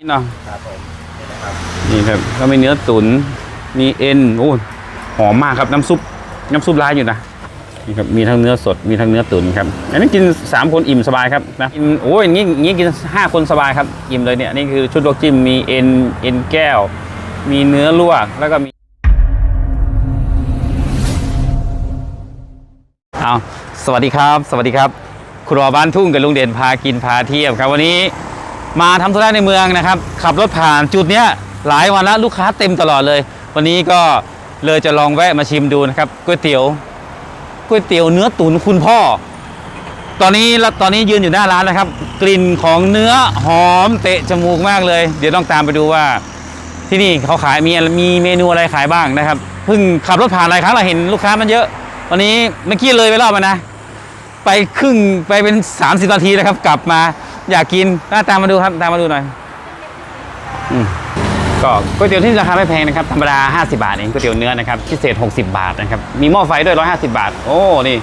นี่เนาะครับผมนี่นะครับนี่ครับก็มีเนื้อตุ๋นมีเอ็นโอ้หอมมากครับน้ำซุปน้ำซุปร้ายอยู่นะนี่ครับมีทั้งเนื้อสดมีทั้งเนื้อตุ๋นครับอันนี้กินสามคนอิ่มสบายครับนะกินโอ้ยอย่างนี้อย่างนี้กินห้าคนสบายครับอิ่มเลยเนี่ยนี่คือชุดลวกจิ้มมีเอ็นเอ็นแก้ว มีเนื้อลวกแล้วก็มีเอาสวัสดีครับ สวัสดีครับ ครัวบ้านทุ่งกับลุงเด่นพากินพาเที่ยวครับวันนี้ มาทำธุระในเมืองนะครับ ขับรถผ่านจุดเนี้ยหลายวันแล้วลูกค้าเต็มตลอดเลย วันนี้ก็เลยจะลองแวะมาชิมดูนะครับก๋วยเตี๋ยวก๋วยเตี๋ยวเนื้อตุ๋นคุณพ่อ ตอนนี้ตอนนี้ยืนอยู่หน้าร้านนะครับ กลิ่นของเนื้อหอมเตะจมูกมากเลย เดี๋ยวต้องตามไปดูว่า ที่นี่เขาขายมีมีเมนูอะไรขายบ้างนะครับเพิ่งขับรถผ่านหลายครั้งเราเห็นลูกค้ามันเยอะ วันนี้เมื่อกี้เลยไปรอบมานะ ไปครึ่งไปเป็น 30นาทีนะครับ กลับมา อยากกินน่าตามมาดูครับตามมาดูหน่อยอืมก็ก๋วยเตี๋ยวที่ราคาไม่แพงนะครับธรรมดา 50 บาทเองก๋วยเตี๋ยวเนื้อนะครับพิเศษ 60 บาทนะครับมีหม้อไฟด้วย 150 บาท โอ้นี่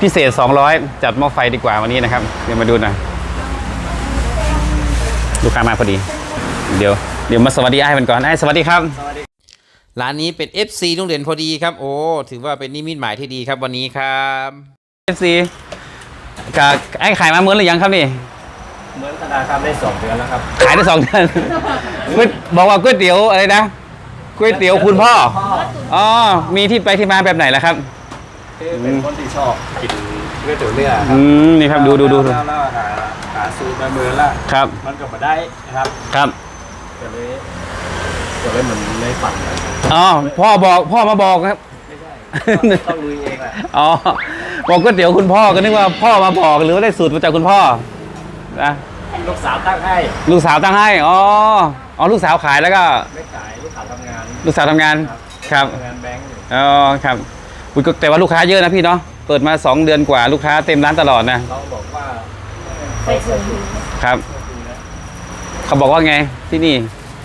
พิเศษ 200 จัดหม้อไฟดีกว่าวันนี้นะครับ เดี๋ยวมาดูหน่อยลูกค้ามาพอดี เดี๋ยวเดี๋ยวมาสวัสดีไอ้มันก่อนไอ้สวัสดีครับสวัสดีร้านนี้เป็น FC ลุงเด่นพอดีครับ โอ้ถือว่าเป็นนิมิตหมายที่ดีครับวันนี้ครับ FC กับไอ้ขายมาเหมือนหรือยังครับนี่ เหมือนธนาคารได้สองเดือนแล้วครับขายได้สองเดือนก๋วยบอกว่าก๋วยเตี๋ยวอะไรนะก๋วยเตี๋ยวคุณพ่ออ๋อมีที่ไปที่มาแบบไหนล่ะครับคือเป็นคนที่ชอบกินก๋วยเตี๋ยวเนื้อครัอืมนี่ครับดูดูดูแล้วแล้วหาหาสูตรมาเมือละครับมันก็มาได้นะครับครับก็เลยก็เลยเหมือนในฝันนะอ๋อพ่อบอกพ่อมาบอกครับ ไม่ใช่ต้องลุยเองแหละอ๋อบอกก๋วยเตี๋ยวคุณพ่อก็นึกว่าพ่อมาบอกหรือว่าได้สูตรมาจากคุณพ่อ นะลูกสาวตั้งให้ลูกสาวตั้งให้อ๋ออ๋อลูกสาวขายแล้วก็ไม่ขายลูกสาวทำงาน ลูกสาวทำงานครับทำงานแบงก์อยู่อ๋อครับอุ๊ยก็แต่ว่าลูกค้าเยอะนะพี่เนาะเปิดมาสองเดือนกว่าลูกค้าเต็มร้านตลอดนะเราบอกว่าไปถึงครับเขาบอกว่าไงที่นี่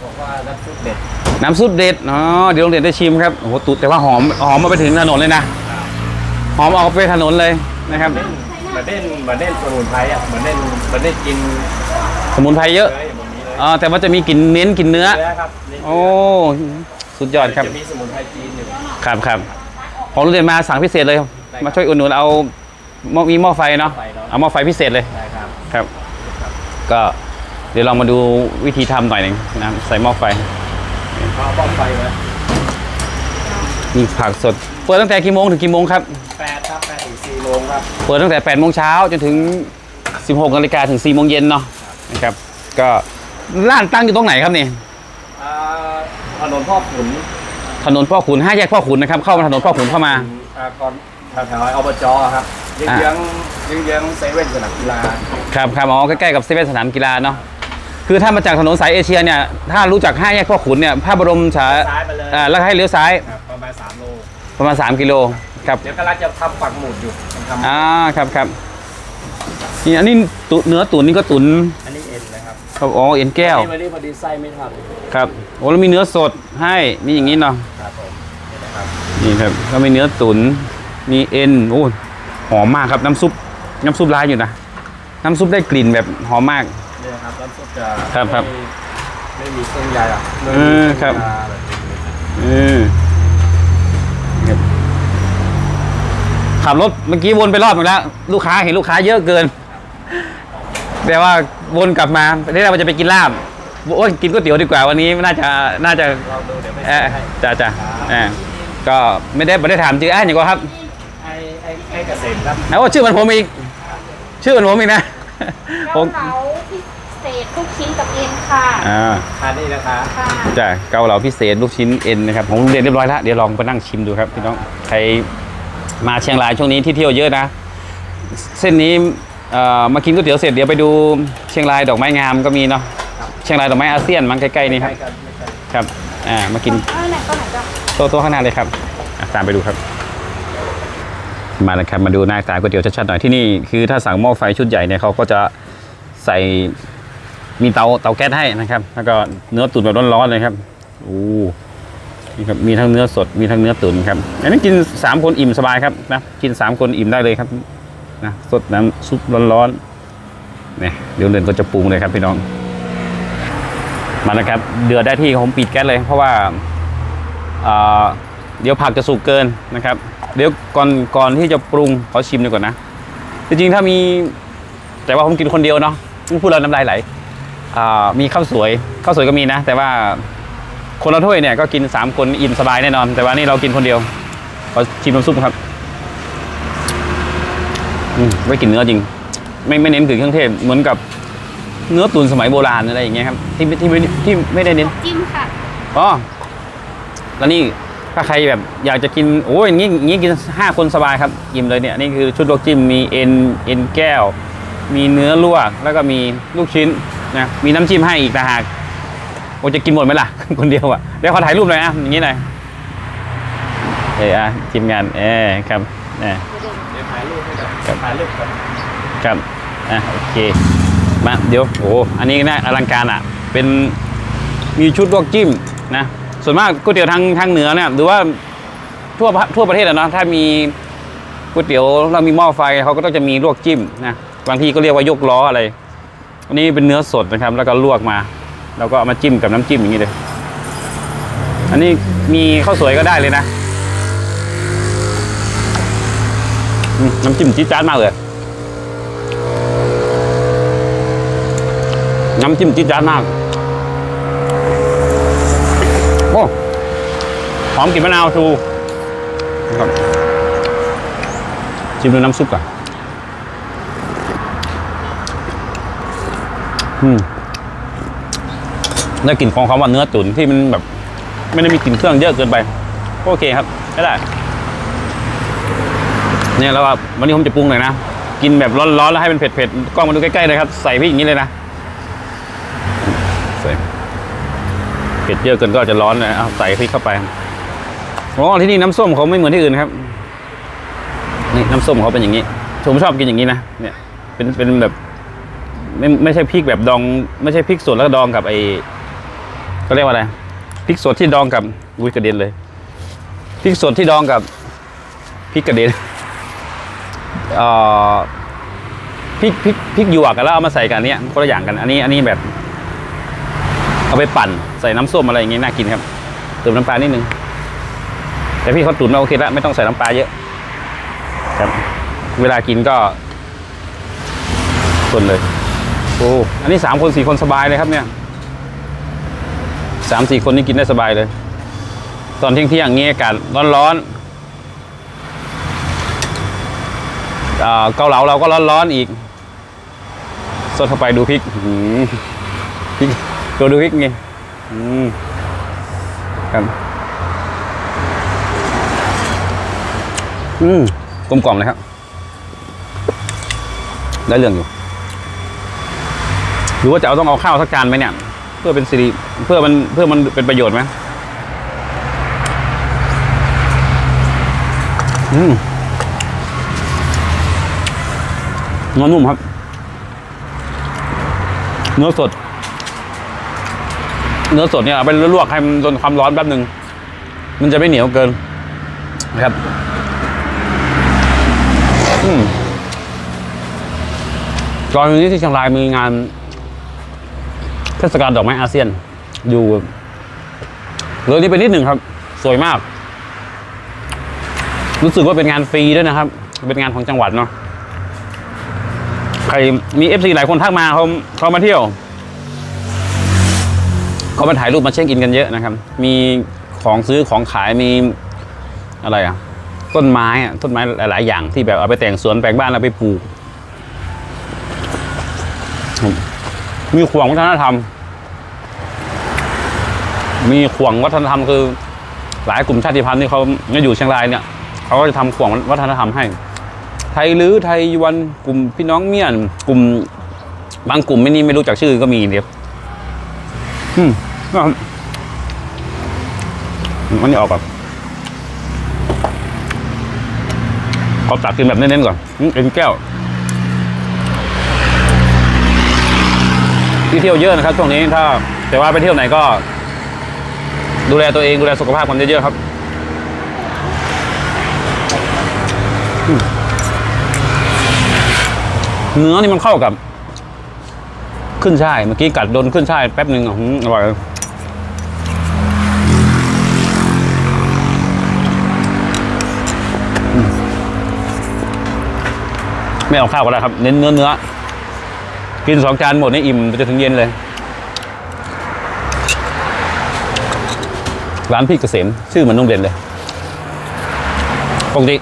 บอกว่าน้ำซุปเด็ดน้ำซุปเด็ดอ๋อเดี๋ยวโรงเรียนได้ชิมครับโอ้โหตุแต่ว่าหอมหอมมาไปถึงถนนเลยนะหอมออกไปถนนเลยนะครับ เหมือนเด่นเหมือนเด่นสมุนไพรอะเหมือนเด่นเหมือนเด่นกินสมุนไพรเยอะเลยแบบนี้เลยอ๋อแต่ว่าจะมีกลิ่นเน้นกลิ่นเนื้อ เนื้อครับนี่โอ้ สุดยอดครับ จะมีสมุนไพรจีนอยู่ ครับครับของโรงเรียนมาสั่งพิเศษเลยมาช่วยอุดหนุนเอาหม้อมีหม้อไฟเนาะไฟเนาะเอาหม้อไฟพิเศษเลย ได้ครับ ครับ ก็เดี๋ยวลองมาดูวิธีทำหน่อยหนึ่งนะครับใส่หม้อไฟเอาบ้องไฟมามีผักสด เปิดตั้งแต่กี่โมงถึงกี่โมงครับ แปด โมงครับ เปิดตั้งแต่8โมงเช้าจนถึง 16นาฬิกาถึง4โมงเย็นเนาะนะครับ ก็ร้านตั้งอยู่ตรงไหนครับนี่อ่าถนนพ่อขุนถนนพ่อขุนห้าแยกพ่อขุนนะครับ เข้ามาถนนพ่อขุนเข้ามาอ่าก่อนแถวๆอบจครับเยื้องอ่าเยื้องเยื้องเซเว่นสนามกีฬาครับครับอ๋อใกล้ๆกับเซเว่นสนามกีฬาเนาะคือถ้ามาจากถนนสายเอเชียเนี่ยถ้ารู้จักห้าแยกพ่อขุนเนี่ยพระบรมฉาซ้ายไปเลยอ่าแล้วให้เลี้ยวซ้ายครับประมาณสามโลประมาณ 3 กิโล ครับเดี๋ยวกำลังจะทำปักหมุดอยู่ทำอ่าครับครับนี่อันนี้ตุเนื้อตุ๋นนี่ก็ตุ๋นอันนี้เอ็นนะครับครับอ๋อเอ็นแก้วนี่วันนี้พอดีไส้ไม่ทันครับโอ้แล้วมีเนื้อสดให้มีอย่างนี้เนาะครับผมนี่นะครับนี่ครับก็มีเนื้อตุ๋นมีเอ็นโอ้หอมมากครับน้ำซุปน้ำซุปร้ายอยู่นะน้ำซุปได้กลิ่นแบบหอมมากนี่นะครับน้ำซุปจะครับครับไม่ไม่มีเครื่องใยอะไม่เอมีอเคครัรื่อบงยาแบบนี้เออครับ ขับรถเมื่อกี้วนไปรอบหนึงแล้ว ลูกค้าเห็นลูกค้าเยอะเกิน แต่ว่าวนกลับมาประเทศเราจะไปกินลาบโอ้ยกินก๋วยเตี๋ยวดีกว่าวันนี้น่าจะน่าจะเราดูเดี๋ยวไปเออให้จ้าจ้าเออก็ไม่ได้ไม่ได้ถามจื่ออ้านอย่างก็ครับไอ้ไอ้ไอ้เกษตรครับแล้วว่าชื่อมันผมอีก ชื่อมันผมอีกนะผเกามเหลาพิเศษลูกชิ้นกับเอ็นค่ะอ่าทานนี่นะคะค่ะจ้ะเกาเหลาพิเศษลูกชิ้นเอ็นนะครับผมเรียนเรียบร้อยแล้วเดี๋ยวลองไปนั่งชิมดูครับพี่น้องใคร มาเชียงรายช่วงนี้ที่เที่ยวเยอะนะ เส้นนี้เอ่อมากินก๋วยเตี๋ยวเสร็จเดี๋ยวไปดูเชียงรายดอกไม้งามก็มีเนาะเชียงรายดอกไม้อาเซียนมั้งใกล้ๆนี่ครับใกล้กันไม่ไกลครับอ่ามากินเอ้ยไหนก็ไหนก็โต๊ะโต๊ะข้างหน้าเลยครับอะตามไปดูครับ มาเลยครับมาดูหน้าตาก๋วยเตี๋ยวชัดๆหน่อยที่นี่คือถ้าสั่งหม้อไฟชุดใหญ่เนี่ยเขาก็จะใส่มีเตาเตาแก๊สให้นะครับ แล้วก็เนื้อตุ๋นแบบร้อนๆเลยครับโอ้ นี่ครับมีทั้งเนื้อสดมีทั้งเนื้อตุ๋นครับ อันนี้กินสามคนอิ่มสบายครับนะกินสามคนอิ่มได้เลยครับนะสดน้ำซุปร้อนๆเนี่ยเดี๋ยวเดินก็จะปรุงเลยครับพี่น้องมานะครับเดือดได้ที่ผมปิดแก๊สเลยเพราะว่าอ่าเดี๋ยวผักจะสุกเกินนะครับ เดี๋ยวก่อนก่อนที่จะปรุงขอชิมดีกว่อนนะ จริงๆถ้ามีแต่ว่าผมกินคนเดียวเนาะพูดแล้วน้ำลายไหลมีข้าวสวยข้าวสวยก็มีนะ แต่ว่า คนละถ้วยเนี่ยก็กินสามคนอิ่มสบายแน่นอน แต่ว่านี่เรากินคนเดียว ขอชิมน้ำซุปครับอืมไม่กินเนื้อจริง ไม่ไม่เน้นถึงเครื่องเทศเหมือนกับเนื้อตุ๋นสมัยโบราณอะไรอย่างเงี้ยครับ ที่ที่ไม่ที่ไม่ได้เน้นจิ้มค่ะอ๋อแล้วนี่ถ้าใครแบบอยากจะกินโอ้ยอย่างงี้อย่างงี้กินห้าคนสบายครับอิ่มเลยเนี่ยนี่คือชุดลวกจิ้มมีเอ็นเอ็นแก้ว มีเนื้อลวกแล้วก็มีลูกชิ้นนะมีน้ำจิ้มให้อีกต่างหาก โอ้จะกินหมดไหมล่ะ คนเดียวอะเดี๋ยวขอถ่ายรูปหน่อยอะอย่างงี้หน่อยเอออะทีมงานเออครับเออเดี๋ยวถ่ายรูปให้กับถ่ายรูปกับครับอะโอเคมาเดี๋ยวโอ้อันนี้น่าอลังการอะ เป็นมีชุดลวกจิ้มนะส่วนมากก๋วยเตี๋ยวทางทางเหนือเนี่ยหรือว่าทั่วทั่วประเทศอะเนาะถ้ามีก๋วยเตี๋ยวเรามีหม้อไฟเขาก็ต้องจะมีลวกจิ้มนะบางทีก็เรียกว่ายกล้ออะไร อันนี้เป็นเนื้อสดนะครับ แล้วก็ลวกมา แล้วก็เอามาจิ้มกับน้ำจิ้มอย่างนี้เลย อันนี้มีข้าวสวยก็ได้เลยนะน้ำจิ้มจี๊ดจ๊าดมากเลย น้ำจิ้มจี๊ดจ๊าดมาก โอ้หอมกลิ่นมะนาวชูชิมด้วยน้ำซุปก่อนอืม ได้กลิ่นของควาว่าเนื้อตุ๋นที่มันแบบไม่ได้มีกลิ่นเครื่องเยอะเกินไปก็โอเคครับไม่ได้ เนี่ยแล้วว่าวันนี้ผมจะปรุงหน่อยนะกินแบบร้อนๆแล้วให้มันเผ็ดๆกล้องมาดูใกล้ๆเลยครับใส่พริกอย่างนี้เลยนะใส่เผ็ดเยอะเกินก็จะร้อนนะเอาใส่พริกเข้าไปอ๋อที่นี่น้ำส้มเขาไม่เหมือนที่อื่นครับนี่น้ำส้มเขาเป็นอย่างนี้ผมชอบกินอย่างนี้นะเนี่ยเป็นเป็นแบบไม่ไม่ใช่พริกแบบดอง ไม่ใช่พริกสดแล้วก็ดองกับไอ เขาเรียกว่าอะไรพริกสดที่ดองกับอุ้ยกระเด็นเลยพริกสดที่ดองกับพริกกระเด็นเอ่อพริกพริกพริกหยวกกันแล้วเอามาใส่กันเนี้ยคนละอย่างกัน อันนี้อันนี้แบบ เอาไปปั่นใส่น้ำส้มอะไรอย่างงี้น่ากินครับเติมน้ำปลานิดนึงแต่พี่เขาตุ๋นมาโอเคแล้วไม่ต้องใส่น้ำปลาเยอะ ครับ เวลากินก็คนเลย โอ้อันนี้สามคนสี่คนสบายเลยครับเนี่ย สามสี่คนนี่กินได้สบายเลย ตอนเที่ยงเที่ยงๆงี้อากาศร้อนๆอ่าเกาเหลาเราก็ร้อนๆอีกสดเข้าไปดูพริกพริกตัวดูพริกไงอืมครับอืมกลมกล่อมเลยครับ ได้เรื่องอยู่ หรือว่าจะเอาต้องเอาข้าวสักจานไหมเนี่ย เพื่อเป็นสิริเพื่อมันเพื่อมันเป็นประโยชน์ไหมอืมเนื้อนุ่มครับ เนื้อสด เนื้อสดเนี่ยเอาไปลวกให้มันโดนความร้อนแป๊บหนึ่งมันจะไม่เหนียวเกินนะครับ อืมก่อนนี้ที่เชียงรายมีงาน เทศกาลดอกไม้อาเซียน อยู่เลยนี้ไปนิดหนึ่งครับ สวยมาก รู้สึกว่าเป็นงานฟรีด้วยนะครับ เป็นงานของจังหวัดเนาะใครมีเอฟซีหลายคนทักมาเขาเขามาเที่ยวเขามาถ่ายรูปมาเช็คอินกันเยอะนะครับ มีของซื้อของขายมีอะไรอะ ต้นไม้อะต้นไม้หลาย ๆ อย่างที่แบบเอาไปแต่งสวนแปลงบ้านเอาไปปลูก มีขวงวัฒนธรรม มีขวงวัฒนธรรมคือ หลายกลุ่มชาติพันธุ์ที่เขาอยู่เชียงรายเนี่ยเขาก็จะทำขวงวัฒนธรรมให้ ไทยลื้อไทยยวนกลุ่มพี่น้องเมียน กลุ่ม บางกลุ่มไม่นี่ไม่รู้จักชื่อก็มีเดี๋ยวอืมมันนี่ออกก่อนเอาตักกินแบบเน้นๆก่อนเอ็นแก้ว ที่เที่ยวเยอะนะครับช่วงนี้ถ้าแต่ว่าไปเที่ยวไหนก็ ดูแลตัวเองดูแลสุขภาพกันเยอะๆครับเนื้อนี่มันเข้ากับ ขึ้นช่ายเมื่อกี้กัดโดนขึ้นช่ายแป๊บหนึ่งออร่อยไม่เอาข้าวก็ได้ครับ เน้นเนื้อเนื้อ กินสองจานหมดนี่อิ่มไปจนถึงเย็นเลย ร้านพี่เกษมชื่อเหมือนโรงเรียนเลยปกติ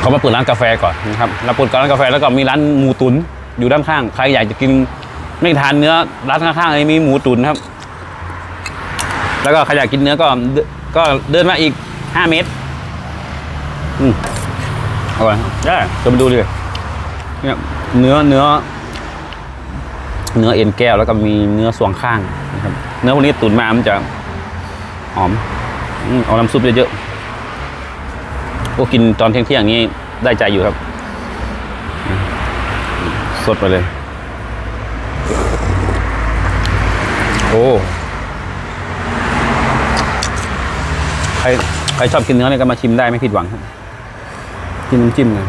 เขามาเปิดร้านกาแฟก่อนนะครับแล้วเปิดร้านกาแฟแล้วก็มีร้านหมูตุนอยู่ด้านข้าง ใครอยากจะกินไม่ทานเนื้อร้านข้างๆนี้มีหมูตุนครับ แล้วก็ใครอยากกินเนื้อก็ก็เดินมาอีกห้าเมตร อืมอร่อยได้จะมาดูดิเนี่ย เนื้อเนื้อ เนื้อเอ็นแก้วแล้วก็มีเนื้อส่วงข้างนะครับ เนื้อพวกนี้ตุ๋นมามันจะหอมเอาน้ำซุปเยอะๆโอ้กินตอนเที่ยงๆอย่างนี้ได้ใจอยู่ครับ สดไปเลย โอ้ใครใครชอบกินเนื้อเนี่ยก็มาชิมได้ไม่ผิดหวังครับกินน้ำจิ้มเลย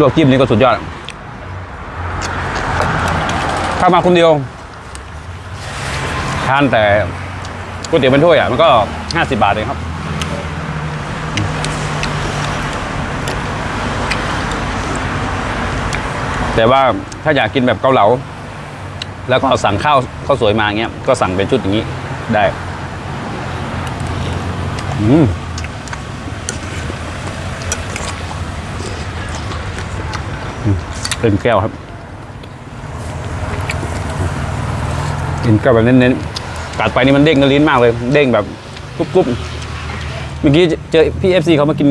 ลวกจิ้มนี่ก็สุดยอด ถ้ามาคนเดียว ทานแต่ก๋วยเตี๋ยวเป็นถ้วยอะ มันก็ห้าสิบาทเองครับ แต่ว่าถ้าอยากกินแบบเกาเหลา แล้วก็สั่งข้าวข้าวสวยมาอย่างเงี้ย ก็สั่งเป็นชุดอย่างนี้ได้ อืม เต็มแก้วครับกินแก้วแบบเน้นๆกัดไปนี่มันเด้งกระลิ้นมากเลย เด้งแบบกรุบกรุบเมื่อกี้เจอพี่เอฟซีเขามากิน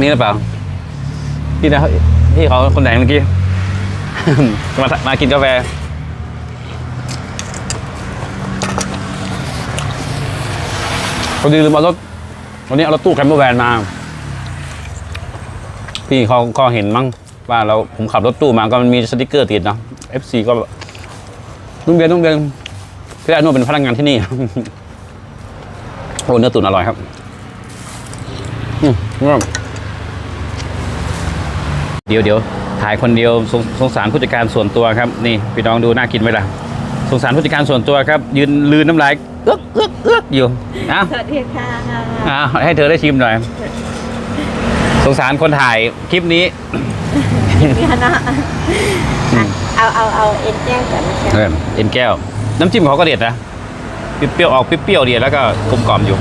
นี่หรือเปล่าพี่นะพี่เขาคนไหนเมื่อกี้มามากินกาแฟพอดีลืมเอารถวันนี้เอารถตู้แคมเปอร์แวนมา พี่เขาก็เห็นมั้ง ว่าเราผมขับรถตู้มาก็มันมีสติกเกอร์ติดเนาะ FC ก็แบบลุงเบียนลุงเบียนพี่อาโนเป็นพนักงานที่นี่โอ้เนื้อตุ๋นอร่อยครับอืมเดี๋ยวเดี๋ยวถ่ายคนเดียวสงสงสารผู้จัดการส่วนตัวครับ นี่พี่น้องดูน่ากินไหมล่ะสงสารผู้จัดการส่วนตัวครับ ยืนลืนน้ำลายเอื้อกเอื้อกเอื้อกอยู่อะสวัสดีค่ะอะให้เธอได้ชิมหน่อย สงสารคนถ่ายคลิปนี้ นี่นะเอาเอาเอาเอ็นแจ้งก่อนนะคะเออเอ็นแก้ว น้ำจิ้มเขาก็เด็ดนะเปรี้ยวๆออกเปรี้ยวๆดีแล้วก็กลมกล่อมอยู่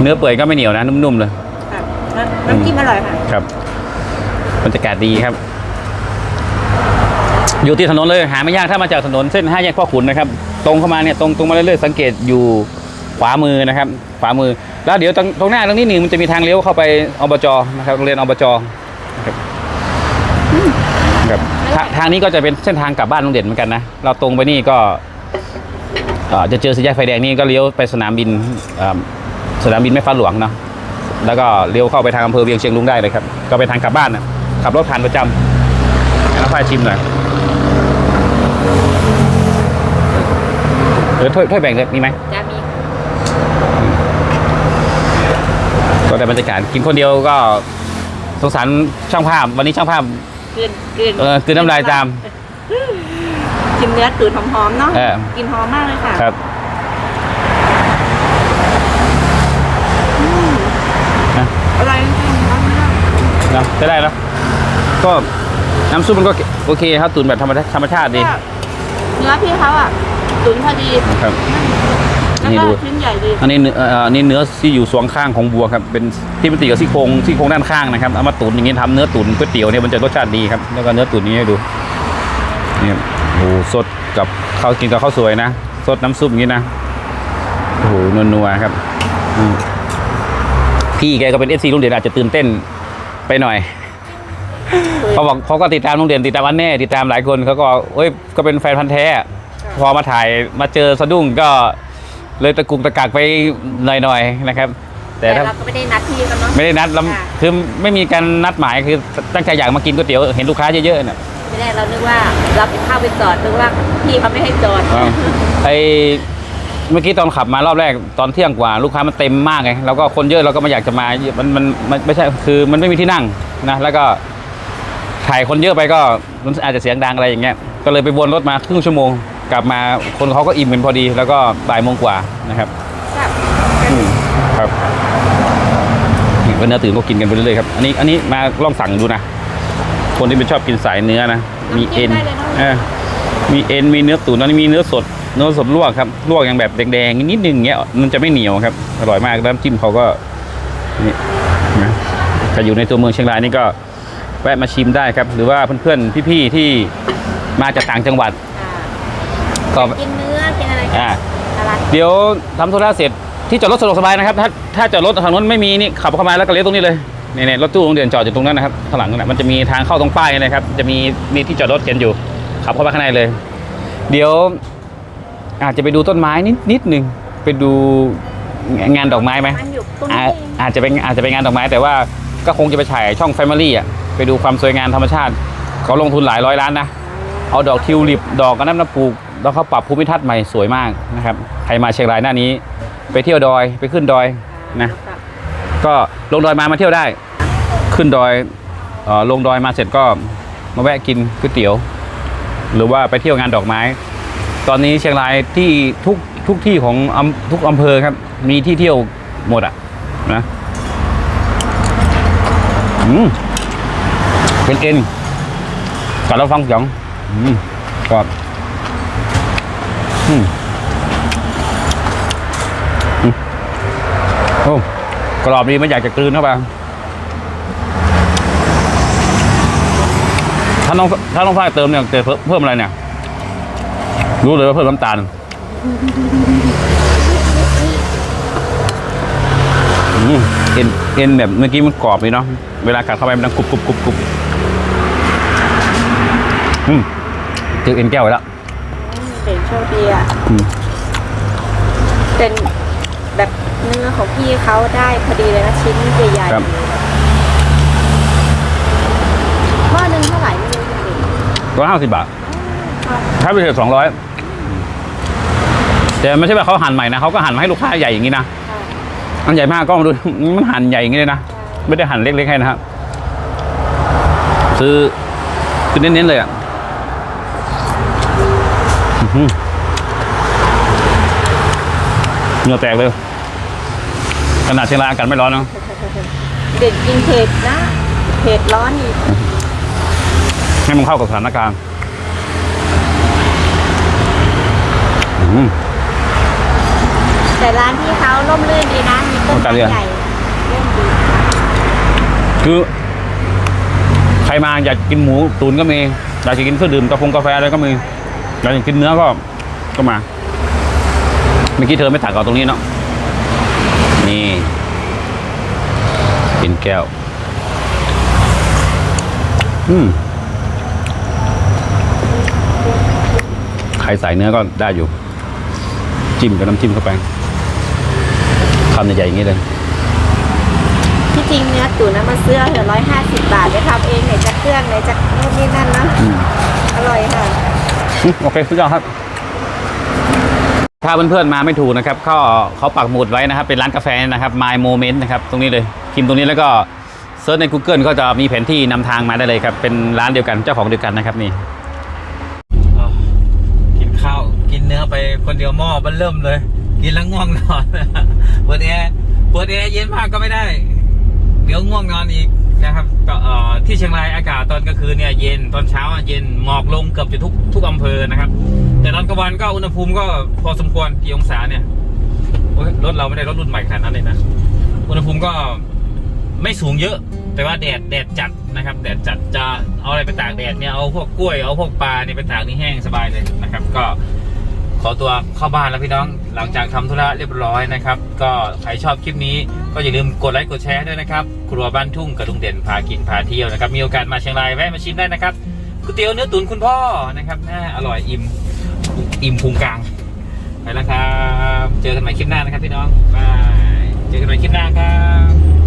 เนื้อเปื่อยก็ไม่เหนียวนะ นุ่มๆเลย ค่ะน้ำจิ้มอร่อยค่ะครับบรรยากาศดีครับ อยู่ที่ถนนเลยหาไม่ยากถ้ามาจากถนนเส้นห้าแยกพ่อขุนนะครับ ตรงเข้ามาเนี่ยตรงตรงมาเรื่อยๆสังเกตอยู่ขวามือนะครับ ขวามือ แล้วเดี๋ยวตรงตรงหน้าตรงนี้หนึ่งมันจะมีทางเลี้ยวเข้าไปอบจนะครับโรงเรียนอบจนะครับครับทาทางนี้ก็จะเป็นเส้นทางกลับบ้านโรงเรียนเหมือนกันนะเราตรงไปนี่ก็เอ่อจะเจอสี่แยกไฟแดงนี่ก็เลี้ยวไปสนามบินเอ่อสนามบินแม่ฟ้าหลวงเนาะแล้วก็เลี้ยวเข้าไปทางอำเภอเวียงเชียงรุ้งได้เลยครับก็ไปทางกลับบ้านนะขับรถผ่านประจำแล้วพาชิมหน่อยเออถ้วยถ้วยแบ่งเลยมีไหมจะมี ก็ ได้บรรยากาศกินคนเดียวก็สงสารช่างภาพ วันนี้ช่างภาพกลืนกลืนเออกลืนน้ำลายตามกินเนื้อตุ๋นหอมๆเนาะเออ กินหอมมากเลยค่ะครับอะไรค่ะนะจะได้แล้วก็น้ำซุปมันก็โอเคครับตุ๋นแบบธรรมชาติธรรมชาติดีก็เนื้อพี่เขาอะตุ๋นพอดีครับแล้ว นี่ก็ดูชิ้นใหญ่ดีอันนี้เนื้อเอ่ออันนี้เนื้อที่อยู่สวงข้างของวัวครับเป็นที่มันติดกับซี่โครงซี่โครงด้านข้างนะครับเอามาตุ๋นอย่างนี้ทำเนื้อตุ๋นก๋วยเตี๋ยวเนี่ยมันจะรสชาติดีครับแล้วก็เนื้อตุ๋นนี้ให้ดูนี่ครับโอ้โหสดกับข้าวกินกับข้าวสวยนะสดน้ำซุปอย่างนี้นะโอ้โหนัวๆครับอืมพี่แกก็เป็นเอฟซีลุงเด่นอาจจะตื่นเต้นไปหน่อยเขาบอกเขาก็ติดตามลุงเด่นติดตามวันแน่ติดตามหลายคนเขาก็เอ้ยก็เป็นแฟนพันธ์แท้พอมาถ่ายมาเจอสะดุ้งก็ เลยตะกุกตะกักไปหน่อยๆนะครับ แต่แต่ถ้าเราก็ไม่ได้นัดพี่กันเนาะไม่ได้นัดแล้วค่ะคือไม่มีการนัดหมายคือตั้งใจอยากมากินก๋วยเตี๋ยวเห็นลูกค้าเยอะๆน่ะไม่ได้เรานึกว่าเราไปเข้าไปจอดนึกว่าพี่เขาไม่ให้จอดว่าไอเมื่อกี้ตอนขับมารอบแรกตอนเที่ยงกว่า ลูกค้ามันเต็มมากไงแล้วก็คนเยอะเราก็ไม่อยากจะมามันมันมันไม่ใช่คือมันไม่มีที่นั่งนะแล้วก็ถ่ายคนเยอะไปก็มันอาจจะเสียงดังอะไรอย่างเงี้ยก็เลยไปวนรถมาครึ่งชั่วโมง กลับมาคนเขาก็อิ่มกันพอดี แล้วก็บ่ายโมงกว่านะครับครับอืมครับนี่ก็เนื้อตื่นก็กินกันไปเรื่อยๆครับอันนี้อันนี้มาลองสั่งดูนะ คนที่เป็นชอบกินสายเนื้อนะมีเอ็นเออมีเอ็นมีเนื้อตุ๋นแล้วนี่มีเนื้อสดเนื้อสดลวกครับลวกอย่างแบบแดงๆนิดนึงเงี้ยมันจะไม่เหนียวครับอร่อยมากน้ำจิ้มเขาก็นี่นะถ้าอยู่ในตัวเมืองเชียงรายนี่ก็แวะมาชิมได้ครับ หรือว่าเพื่อนๆพี่ๆที่มาจากต่างจังหวัด อ่าก็กินเนื้อกินอะไรกันอ่าอะไรเดี๋ยวทำธุระเสร็จที่จอดรถสะดวกสบายนะครับ ถ้าถ้าจอดรถทางนู้นไม่มีนี่ขับเข้ามาแล้วก็เลี้ยวตรงนี้เลยเนี่ยๆรถตู้โรงเรียนจอดอยู่ตรงนั้นนะครับข้างหลังนั่นนะมันจะมีทางเข้าตรงป้ายนะครับ จะมีมีที่จอดรถเขียนอยู่ ขับเข้าไปข้างในเลย เดี๋ยวอาจจะไปดูต้นไม้นิดนิดหนึ่งไปดูงานดอกไม้ไหมมันอยู่ตรงอานี้อาจจะเป็นอาจจะเป็นงานดอกไม้ แต่ว่าก็คงจะไปถ่ายช่อง Family อะไปดูความสวยงามธรรมชาติเขาลงทุนหลายร้อยล้านนะเอาดอกทิวลิปดอกกระนั้นมาปลูก แล้วเขาปรับภูมิทัศน์ใหม่สวยมากนะครับ ใครมาเชียงรายหน้านี้ ไปเที่ยวดอยไปขึ้นดอยนะก็ลงดอยมามาเที่ยวได้ ขึ้นดอยออลงดอยมาเสร็จก็มาแวะกินก๋วยเตี๋ยว หรือว่าไปเที่ยวงานดอกไม้ ตอนนี้เชียงรายที่ทุกทุกที่ของทุกอำเภอครับ มีที่เที่ยวหมดอะนะอืมเป็นเอ็นกัดแล้วฟังจังอืมกรอบ โอ้กรอบดีไม่อยากจะกลืนเข้าไปถ้าน้องถ้าน้องฝ้ายเติมเนี่ยเพิ่มเพิ่มอะไรเนี่ย รู้เลยว่าเพิ่มน้ำตาลเอ็นเอ็นแบบเมื่อกี้มันกรอบเลยเนาะเวลากัดเข้าไปมันดังกรุบกรุบกรุบกรุบอืมเจอเอ็นแก้วไว้แล้ว โชคดีอะอืม เป็นแบบเนื้อของพี่เขาได้พอดีเลยนะชิ้นใหญ่ๆครับหม้อหนึ่งเท่าไหร่ไม่รู้จริงร้อยห้าสิบบาทๆครับถ้าไปเถอะสองร้อยแต่ไม่ใช่ว่าเขาหั่นใหม่นะเขาก็หั่นมาให้ลูกค้าใหญ่อย่างนี้นะค่ะอันใหญ่มากก็มาดู มันหั่นใหญ่อย่างนี้เลยนะไม่ได้หั่นเล็กๆให้นะครับ คือคือเน้นๆเลยอะอื้อหือ เหงื่อแตกเลยขนาดเชียงรายอากาศไม่ร้อนเนอะเด็ดกินเผ็ดนะเผ็ดร้อนอีกให้มันเข้ากับสถานการณ์อื้อหือแต่ร้านที่เขาร่มรื่นดีนะมีต้นต้องการเรียนไม้ใหญ่เล่นดีคือ ใครมาอยากกินหมูตุ๋นก็มีอยากจะกินเครื่องดื่มกาแฟกาแฟอะไรก็มี อยากจะกินเนื้อก็ก็มาเมื่อกี้เธอไม่ถักเอาตรงนี้เนาะนี่กินแก้ว อืมใครใส่เนื้อก็ได้อยู่ จิ้มกับน้ำจิ้มเข้าไปคำใหญ่ๆอย่างนี้เลยที่จริงเนื้อตุ๋นนะมาเสื้อเหรอร้อยห้าสิบบาทไปทำเองไหนจะเครื่องไหนจะนู่นนี่นั่นนะอืมอร่อยค่ะอืม โอเคสุดยอดครับ ถ้าเพื่อนๆมาไม่ถูกนะครับเขาเขาปักหมุดไว้นะครับ เป็นร้านกาแฟนะครับ My Moment นะครับ ตรงนี้เลยพิมพ์ตรงนี้แล้วก็เซิร์ชใน Google ก็จะมีแผนที่นำทางมาได้เลยครับ เป็นร้านเดียวกันเจ้าของเดียวกันนะครับนี่กินข้าวกินเนื้อไปคนเดียวหม้อมันเริ่มเลย กินแล้วง่วงนอนเปิดแอร์เปิดแอร์เย็นมากก็ไม่ได้ เดี๋ยวง่วงนอนอีก นะครับที่เชียงรายอากาศตอนกลางคืนเนี่ยเย็นตอนเช้าเย็นหมอกลงเกือบจะทุกทุกอำเภอนะครับ แต่ตอนกลางวันก็อุณหภูมิก็พอสมควรกี่องศาเนี่ยรถเราไม่ได้รถรุ่นใหม่ขนาดนั้นเลยนะอุณหภูมิก็ไม่สูงเยอะ แต่ว่าแดดแดดจัดนะครับ แดดจัดจะเอาอะไรไปตากแดดเนี่ยเอาพวกกล้วยเอาพวกปลาเนี่ยไปตากนี่แห้งสบายเลยนะครับ ก็ ขอตัวเข้าบ้านแล้วพี่น้องหลังจากทำธุระเรียบร้อยนะครับ ก็ใครชอบคลิปนี้ก็อย่าลืมกดไลค์กดแชร์ด้วยนะครับ ครัวบ้านทุ่งกระดุงเด่นพากินพาเที่ยวนะครับ มีโอกาสมาเชียงรายแวะมาชิมได้นะครับก๋วยเตี๋ยวเนื้อตุ๋นคุณพ่อนะครับน่าอร่อยอิ่มอิ่มพุงกลางไปแล้วครับ เจอกันใหม่คลิปหน้านะครับพี่น้องบายเจอกันใหม่คลิปหน้าครับ